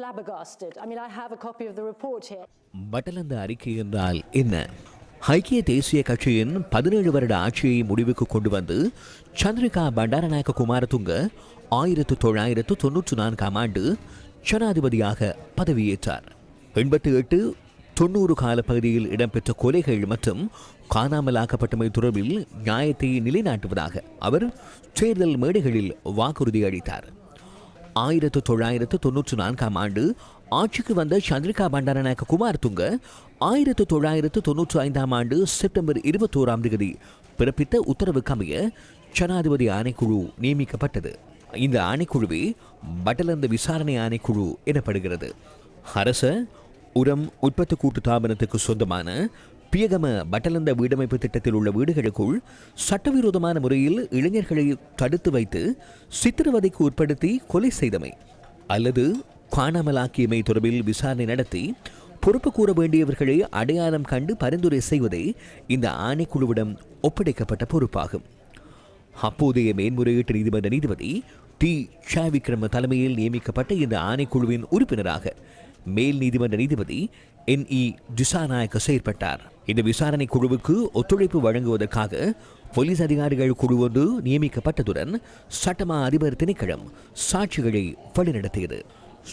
flabbergasted. I mean, I have a copy of the report here. Batalanda அறிக்கை என்றால் என்ன ஐக்கிய தேசிய கட்சியின் பதினேழு வருட ஆட்சியை முடிவுக்கு கொண்டு வந்து சந்திரிகா பண்டாரநாயக்க குமாரதுங்க ஆயிரத்து தொள்ளாயிரத்து தொன்னூற்று நான்காம் ஆண்டு ஜனாதிபதியாக பதவியேற்றார் எண்பத்தி எட்டு தொண்ணூறு காலப்பகுதியில் இடம்பெற்ற கொலைகள் மற்றும் காணாமலாக்கப்பட்டமை தொடர்பில் நியாயத்தை நிலைநாட்டுவதாக அவர் தேர்தல் மேடைகளில் வாக்குறுதி அளித்தார் ஆயிரத்து தொள்ளாயிரத்து தொன்னூற்று நான்காம் ஆண்டு ஆட்சிக்கு வந்த சந்திரிகா பண்டாரநாயக்க குமார் துங்க ஆயிரத்து தொள்ளாயிரத்து தொன்னூற்று ஐந்தாம் ஆண்டு செப்டம்பர் இருபத்தோராம் தேதி பிறப்பித்த உத்தரவுக்கு அமைய ஜனாதிபதி ஆணைக்குழு நியமிக்கப்பட்டது. இந்த ஆணைக்குழுவே பட்டலந்த விசாரணை ஆணைக்குழு எனப்படுகிறது. அரச உரம் உற்பத்தி கூட்டு தாபனத்துக்கு சொந்தமான பியகம பட்டலந்த வீடமைப்பு திட்டத்தில் உள்ள வீடுகளுக்குள் சட்டவிரோதமான முறையில் இளைஞர்களை தடுத்து வைத்து சித்திரவதைக்கு உட்படுத்தி கொலை செய்தமை அல்லது காணாமலாக்கியமை தொடர்பில் விசாரணை நடத்தி பொறுப்பு கூற வேண்டியவர்களை அடையாளம் கண்டு பரிந்துரை செய்வதே இந்த ஆணைக்குழுவிடம் ஒப்படைக்கப்பட்ட பொறுப்பாகும். அப்போதைய மேன்முறையீட்டு நீதிமன்ற நீதிபதி டி. ஷா விக்ரம தலைமையில் நியமிக்கப்பட்ட இந்த ஆணைக்குழுவின் உறுப்பினராக மேல் நீதிமன்ற நீதிபதி என் இ திசாநாயக்க செயற்பட்டார். இந்த விசாரணை குழுவுக்கு ஒத்துழைப்பு வழங்குவதற்காக போலீஸ் அதிகாரிகள் குழு ஒன்று நியமிக்கப்பட்டதுடன் சட்டமா அதிபர் திணைக்களம் சாட்சிகளை வழிநடத்தியது.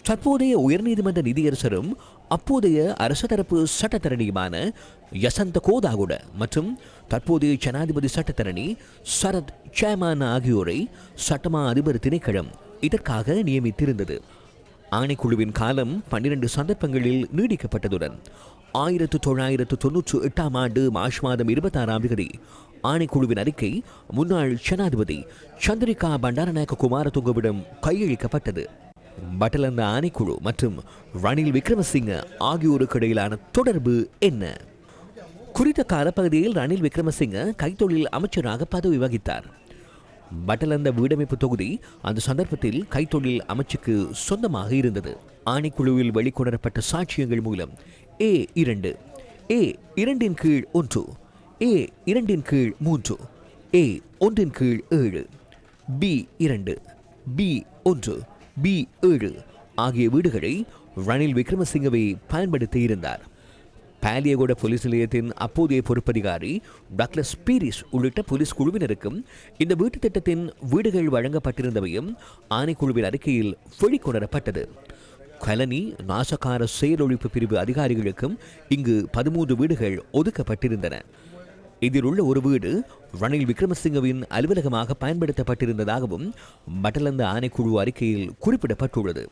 தற்போதைய உயர்நீதிமன்ற நீதியரசரும் அப்போதைய அரச தரப்பு சட்டத்தரணியுமான யசந்த கோதாகுட மற்றும் தற்போதைய ஜனாதிபதி சட்டத்தரணி சரத் சேமான் ஆகியோரை சட்டமா அதிபர் திணைக்களம் இதற்காக நியமித்திருந்தது. ஆணைக்குழுவின் காலம் பன்னிரண்டு சந்தர்ப்பங்களில் நீடிக்கப்பட்டதுடன் ஆயிரத்து தொள்ளாயிரத்து தொன்னூற்று எட்டாம் ஆண்டு மார்ச் மாதம் இருபத்தாறாம் தேதி ஆணைக்குழுவின் அறிக்கை முன்னாள் ஜனாதிபதி சந்திரிகா பண்டாரநாயக்க குமாரதுங்கவிடம் கையளிக்கப்பட்டது. பட்டலந்த ஆணைக்குழு மற்றும் ரணில் விக்ரமசிங்க ஆகியோருக்கு இடையிலான தொடர்பு என்ன? குறித்த காலப்பகுதியில் ரணில் விக்ரமசிங்க கைத்தொழில் அமைச்சராக பதவி வகித்தார். பட்டலந்த வீடமைப்பு தொகுதி அந்த சந்தர்ப்பத்தில் கைத்தொழில் அமைச்சுக்கு சொந்தமாக இருந்தது. ஆணைக்குழுவில் வெளிக்கொணரப்பட்ட சாட்சியங்கள் மூலம் ஏ இரண்டு ஏ இரண்டின் கீழ் ஒன்று ஏ இரண்டின் கீழ் மூன்று ஏ ஒன்றின் கீழ் ஏழு பி இரண்டு பி ஒன்று பி ஏழு ஆகிய வீடுகளை ரணில் விக்ரமசிங்கவை பயன்படுத்தி இருந்தார். பாலியகோட போலீஸ் நிலையத்தின் அப்போதைய பொறுப்பதிகாரி டக்ளஸ் பீரிஸ் உள்ளிட்ட போலீஸ் குழுவினருக்கும் இந்த வீட்டு திட்டத்தின் வீடுகள் வழங்கப்பட்டிருந்தவையும் ஆணைக்குழுவின் அறிக்கையில் வெளிக்கொணரப்பட்டது. கலனி நாசகார செயலொழிப்பு பிரிவு அதிகாரிகளுக்கும் இங்கு பதிமூன்று வீடுகள் ஒதுக்கப்பட்டிருந்தன. இதில் உள்ள ஒரு வீடு ரணில் விக்ரமசிங்கவின் அலுவலகமாக பயன்படுத்தப்பட்டிருந்ததாகவும் பட்டலந்த ஆணைக்குழு அறிக்கையில் குறிப்பிடப்பட்டுள்ளது.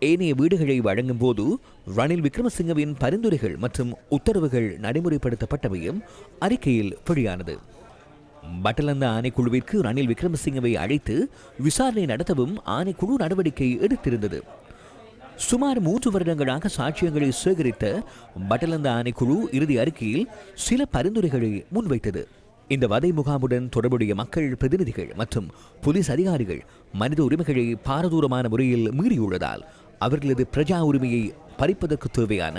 ஏனைய வீடுகளை வழங்கும் போது ரணில் விக்ரமசிங்கவின் பரிந்துரைகள் மற்றும் உத்தரவுகள் நடைமுறைப்படுத்தப்பட்டவையும் அறிக்கையில் வெளியானது. பட்டலந்த ஆணைக்குழுவிற்கு ரணில் விக்ரமசிங்கவை அழைத்து விசாரணை நடத்தவும் ஆணைக்குழு நடவடிக்கை எடுத்திருந்தது. சுமார் மூன்று வருடங்களாக சாட்சியங்களை சேகரித்த பட்டலந்த ஆணைக்குழு இறுதி அறிக்கையில் சில பரிந்துரைகளை முன்வைத்தது. இந்த வதை முகாமுடன் தொடர்புடைய மக்கள் பிரதிநிதிகள் மற்றும் போலீஸ் அதிகாரிகள் மனித உரிமைகளை பாரதூரமான முறையில் மீறியுள்ளதால் அவர்களது பிரஜா உரிமையை பறிப்பதற்கு தேவையான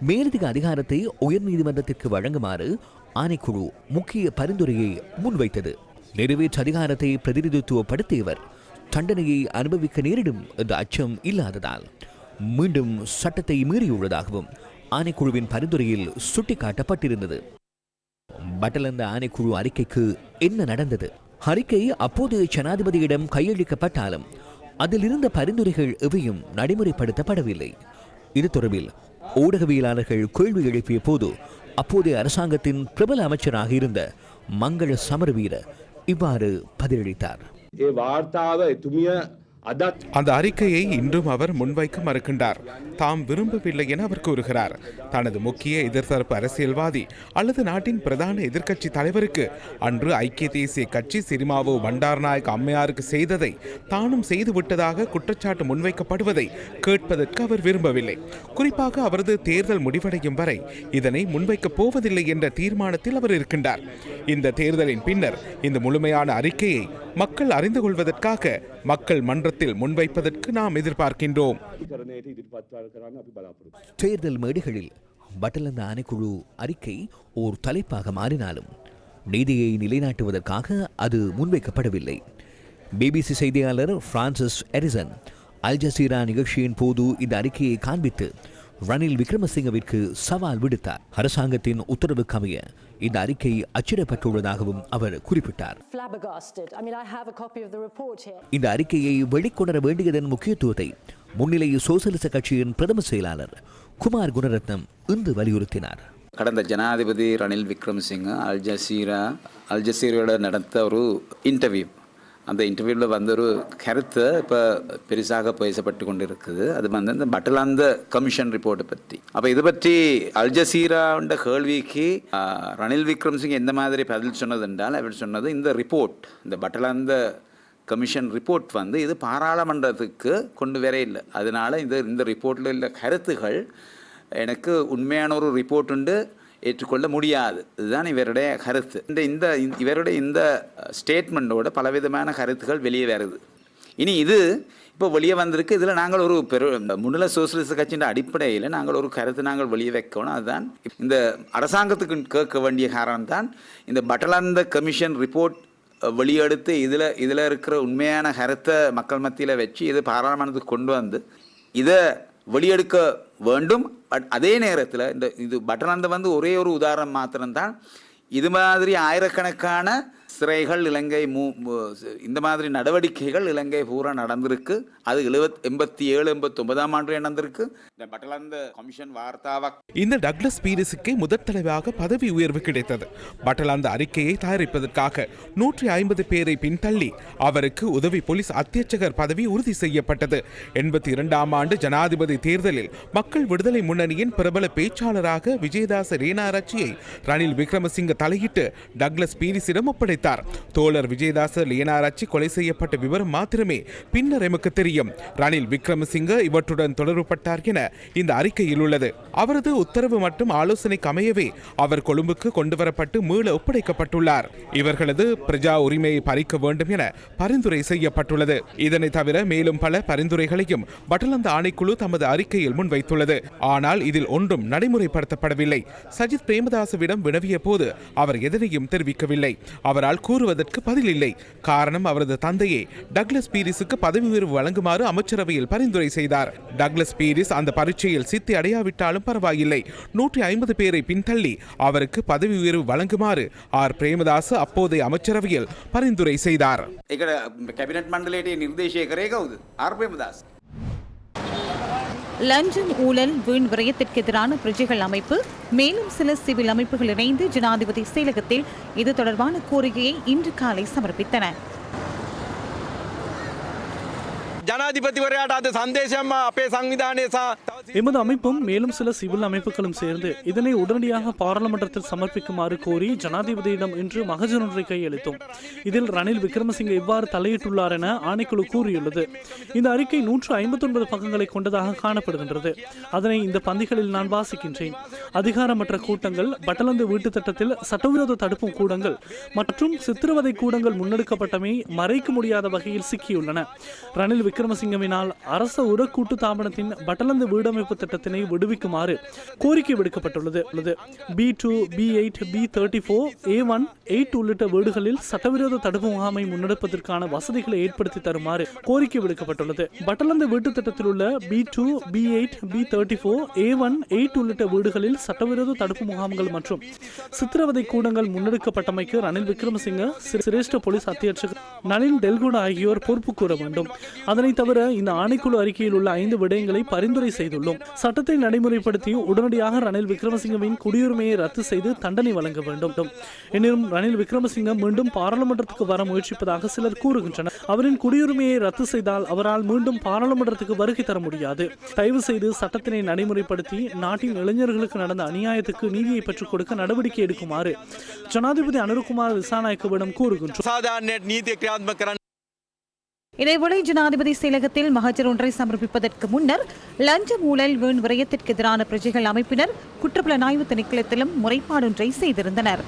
மேலதிக அதிகாரத்தை உயர்நீதிமன்றத்திற்கு வழங்குமாறு ஆணைக்குழு முக்கிய பரிந்துரையை முன்வைத்தது. நிறைவேற்று அதிகாரத்தை பிரதிநிதித்துவப்படுத்தியவர் தண்டனையை அனுபவிக்க நேரிடும் என்ற அச்சம் இல்லாததால். மீண்டும் சட்டத்தை மீறியுள்ளதாகவும் ஆணைக்குழுவின் பரிந்துரையில் சுட்டிக்காட்டப்பட்டிருந்தது. பட்டலந்த ஆணைக்குழு அறிக்கைக்கு என்ன நடந்தது? அறிக்கை அப்போதைய ஜனாதிபதியிடம் கையளிக்கப்பட்டாலும் அதில் இருந்த பரிந்துரைகள் எவையும் நடைமுறைப்படுத்தப்படவில்லை. இது தொடர்பில் ஊடகவியலாளர்கள் கேள்வி எழுப்பிய போது அப்போதைய அரசாங்கத்தின் பிரபல அமைச்சராக இருந்த மங்கள சமரவீர இவ்வாறு பதிலளித்தார். அந்த அறிக்கையை இன்றும் அவர் முன்வைக்க மறுக்கின்றார். தாம் விரும்பவில்லை என அவர் கூறுகிறார். தனது முக்கிய எதிர்த்தரப்பு அரசியல்வாதி அல்லது நாட்டின் பிரதான எதிர்க்கட்சி தலைவருக்கு அன்று ஐக்கிய தேசிய கட்சி சிரிமாவு பண்டார்நாயக் அம்மையாருக்கு செய்ததை தானும் செய்துவிட்டதாக குற்றச்சாட்டு முன்வைக்கப்படுவதை கேட்பதற்கு அவர் விரும்பவில்லை. குறிப்பாக அவரது தேர்தல் முடிவடையும் வரை இதனை முன்வைக்கப் போவதில்லை என்ற தீர்மானத்தில் அவர் இருக்கின்றார். இந்த தேர்தலின் பின்னர் இந்த முழுமையான அறிக்கையை மக்கள் அறிந்து கொள்வதற்காக மக்கள் மன்றத்தில் முன்வைப்பதற்கு நாம் எதிர்பார்க்கின்றோம். தேர்தல் மேடைகளில் பட்டலந்த ஆணைக்குழு அறிக்கை ஓர் தலைப்பாக மாறினாலும் நீதியை நிலைநாட்டுவதற்காக அது முன்வைக்கப்படவில்லை. பிபிசி செய்தியாளர் பிரான்சிஸ் எரிசன் அல் ஜசீரா நிகழ்ச்சியின் போது இந்த அறிக்கையை காண்பித்து ரணில் விக்ரமசிங்கவிற்கு சவால் விடுத்தார். அரசாங்கத்தின் உத்தரவுக்கு அமைய இந்த அறிக்கை அச்சிடப்பட்டுள்ளதாகவும் அவர் குறிப்பிட்டார். இந்த அறிக்கையை வெளிக்கொணர வேண்டியதன் முக்கியத்துவத்தை முன்னிலை சோசலிச கட்சியின் பிரதம செயலாளர் குமார் குணரத்னம் இன்று வலியுறுத்தினார். கடந்த ஜனாதிபதி Ranil Wickremesinghe Al Jazeera Al ஜசீரோட நடத்த ஒரு இன்டர்வியூ அந்த இன்டர்வியூவில் வந்த ஒரு கருத்து இப்போ பெருசாக பேசப்பட்டு கொண்டு இருக்குது அது வந்து இந்த பட்டலாந்த கமிஷன் ரிப்போர்ட்டை பற்றி அப்போ இது பற்றி அல்ஜசீராண்ட கேள்விக்கு ரணில் விக்ரம்சிங் எந்த மாதிரி பதில் சொன்னது என்றால் அவர் சொன்னது இந்த ரிப்போர்ட் இந்த பட்டலாந்த கமிஷன் ரிப்போர்ட் வந்து இது பாராளுமன்றத்துக்கு கொண்டு வர இல்லை. அதனால் இந்த இந்த ரிப்போர்ட்டில் உள்ள கருத்துகள் எனக்கு உண்மையான ஒரு ரிப்போர்ட் உண்டு. ஏற்றுக்கொள்ள முடியாது. இதுதான் இவருடைய கருத்து. இந்த இந்த இவருடைய இந்த ஸ்டேட்மெண்ட்டோட பலவிதமான கருத்துகள் வெளியே வருது. இனி இது இப்போ வெளியே வந்திருக்கு. இதில் நாங்கள் ஒரு பெரு இந்த முன்னிலை சோசியலிச கட்சியின் அடிப்படையில் நாங்கள் ஒரு கருத்து நாங்கள் வெளியே வைக்கணும். அதுதான் இந்த அரசாங்கத்துக்கு கேட்க வேண்டிய காரணம் தான் இந்த பட்டலந்த கமிஷன் ரிப்போர்ட் வெளியெடுத்து இதில் இதில் இருக்கிற உண்மையான கருத்தை மக்கள் மத்தியில் வச்சு இது பாராளுமன்றத்துக்கு கொண்டு வந்து இதை வெளியெடுக்க வேண்டும். பட் அதே நேரத்தில் இந்த இது பட்டனந்த வந்து ஒரே ஒரு உதாரணம் மாத்திரம்தான். இது மாதிரி ஆயிரக்கணக்கான சிறைகள் இலங்கை மூ இந்த மாதிரி நடவடிக்கைகள் இலங்கை பூரா நடந்திருக்கு. அது எழுபத் எண்பத்தி ஏழு எண்பத்தி ஒன்பதாம் ஆண்டு நடந்திருக்கு. இந்த பட்டலந்த கமிஷன் வார்த்தாவாக இந்த டக்ளஸ் பீரிஸுக்கு முதற் தலைவாக பதவி உயர்வு கிடைத்தது. பட்டலாந்த அறிக்கையை தயாரிப்பதற்காக நூற்றி ஐம்பது பேரை பின்தள்ளி அவருக்கு உதவி போலீஸ் அத்தியட்சகர் பதவி உறுதி செய்யப்பட்டது. எண்பத்தி இரண்டாம் ஆண்டு ஜனாதிபதி தேர்தலில் மக்கள் விடுதலை முன்னணியின் பிரபல பேச்சாளராக விஜயதாச ரேனாராட்சியை ரணில் விக்ரமசிங்க தலையிட்டு டக்ளஸ் பீரிஸிடம் ஒப்படைத்தார். தெரிவித்தார். தோழர் விஜயதாச லியனாராட்சி கொலை செய்யப்பட்ட விவரம் மாத்திரமே பின்னர் எமக்கு தெரியும். ரணில் விக்ரமசிங்க இவற்றுடன் தொடர்புபட்டார் என இந்த அறிக்கையில் உள்ளது. அவரது உத்தரவு மற்றும் ஆலோசனைக்கு அமையவே அவர் கொழும்புக்கு கொண்டுவரப்பட்டு மீள ஒப்படைக்கப்பட்டுள்ளார். இவர்களது பிரஜா உரிமையை பறிக்க வேண்டும் என பரிந்துரை செய்யப்பட்டுள்ளது. இதனை தவிர மேலும் பல பரிந்துரைகளையும் வட்டலந்த ஆணைக்குழு தமது அறிக்கையில் முன்வைத்துள்ளது. ஆனால் இதில் ஒன்றும் நடைமுறைப்படுத்தப்படவில்லை. சஜித் பிரேமதாசவிடம் வினவிய போது அவர் எதனையும் தெரிவிக்கவில்லை. அவர் அவரால் கூறுவதற்கு பதில் இல்லை. காரணம் அவரது தந்தையே டக்ளஸ் பீரிஸுக்கு பதவி உயர்வு வழங்குமாறு அமைச்சரவையில் பரிந்துரை செய்தார். டக்ளஸ் பீரிஸ் அந்த பரீட்சையில் சித்தி அடையாவிட்டாலும் பரவாயில்லை. நூற்றி ஐம்பது பேரை பின்தள்ளி அவருக்கு பதவி உயர்வு வழங்குமாறு ஆர். பிரேமதாஸ் அப்போதைய அமைச்சரவையில் பரிந்துரை செய்தார். கேபினட் மண்டலேட்டை நிர்தேசிய கரே கவுது. ஆர். பிரேமதாஸ். லஞ்சம் ஊழல் வீண் விரயத்திற்கு எதிரான பிரஜைகள் அமைப்பு மேலும் சில சிவில் அமைப்புகள் இணைந்து ஜனாதிபதி செயலகத்தில் இது தொடர்பான கோரிக்கையை இன்று காலை சமர்ப்பித்தன ජනාධිපතිවරයාට අද සන්දේශයම අපේ සංවිධානය සහ තව எமது அமைப்பும் மேலும் சில சிவில் அமைப்புகளும் சேர்ந்து இதனை உடனடியாக பாராளுமன்றத்தில் சமர்ப்பிக்குமாறு கோரி ஜனாதிபதியிடம் இன்று மகஜன் ஒன்றை கையளித்தோம். இதில் ரணில் விக்ரமசிங்கே இவ்வாறு தலையிட்டுள்ளார் என ஆணைக்குழு கூறியுள்ளது. இந்த அறிக்கை நூற்று ஐம்பத்தொன்பது பக்கங்களை கொண்டதாக காணப்படுகின்றது. அதனை இந்த பந்திகளில் நான் வாசிக்கின்றேன். அதிகாரமற்ற கூட்டங்கள் பட்டலந்து வீட்டு திட்டத்தில் சட்டவிரோத தடுப்பு கூடங்கள் மற்றும் சித்திரவதை கூடங்கள் முன்னெடுக்கப்பட்டமை மறைக்க முடியாத வகையில் சிக்கியுள்ளன. ரணில் விக்ரமசிங்கவினால் அரச உரக்கூட்டு கூட்டு தாபனத்தின் பட்டலந்து ஆக்கிரமிப்பு திட்டத்தினை விடுவிக்குமாறு கோரிக்கை விடுக்கப்பட்டுள்ளது. B two B eight B thirty four A one eight உள்ளிட்ட வீடுகளில் சட்டவிரோத தடுப்பு முகாமை முன்னெடுப்பதற்கான வசதிகளை ஏற்படுத்தி தருமாறு கோரிக்கை விடுக்கப்பட்டுள்ளது. பட்டலந்து வீட்டு திட்டத்தில் உள்ள B two B eight B thirty four A one eight உள்ளிட்ட வீடுகளில் சட்டவிரோத தடுப்பு முகாம்கள் மற்றும் சித்திரவதை கூடங்கள் முன்னெடுக்கப்பட்டமைக்கு ரணில் விக்ரமசிங்க சிரேஷ்ட போலீஸ் அத்தியட்சகர் நளின் டெல்குடா ஆகியோர் பொறுப்பு கூற வேண்டும். அதனை தவிர இந்த ஆணைக்குழு அறிக்கையில் உள்ள ஐந்து விடயங்களை பரிந்துரை உள்ளோம். சட்டத்தை நடைமுறைப்படுத்தி உடனடியாக ரணில் விக்ரமசிங்கவின் குடியுரிமையை ரத்து செய்து தண்டனை வழங்க வேண்டும். எனினும் ரணில் விக்ரமசிங்க மீண்டும் பாராளுமன்றத்துக்கு வர முயற்சிப்பதாக சிலர் கூறுகின்றனர். அவரின் குடியுரிமையை ரத்து செய்தால் அவரால் மீண்டும் பாராளுமன்றத்துக்கு வருகை தர முடியாது. தயவு செய்து சட்டத்தினை நடைமுறைப்படுத்தி நாட்டின் இளைஞர்களுக்கு நடந்த அநியாயத்துக்கு நீதியை பெற்றுக் கொடுக்க நடவடிக்கை எடுக்குமாறு ஜனாதிபதி அனுருகுமார் திசாநாயக்கவிடம் கூறுகின்றோம். இதேவேளை ஜனாதிபதி செயலகத்தில் மகஜர் ஒன்றை சமர்ப்பிப்பதற்கு முன்னர் லஞ்ச ஊழல் வீண் விரயத்திற்கு எதிரான பிரஜைகள் அமைப்பினர் குற்றப்புலனாய்வு திணைக்களத்திலும் முறைப்பாடொன்றை செய்திருந்தனர்.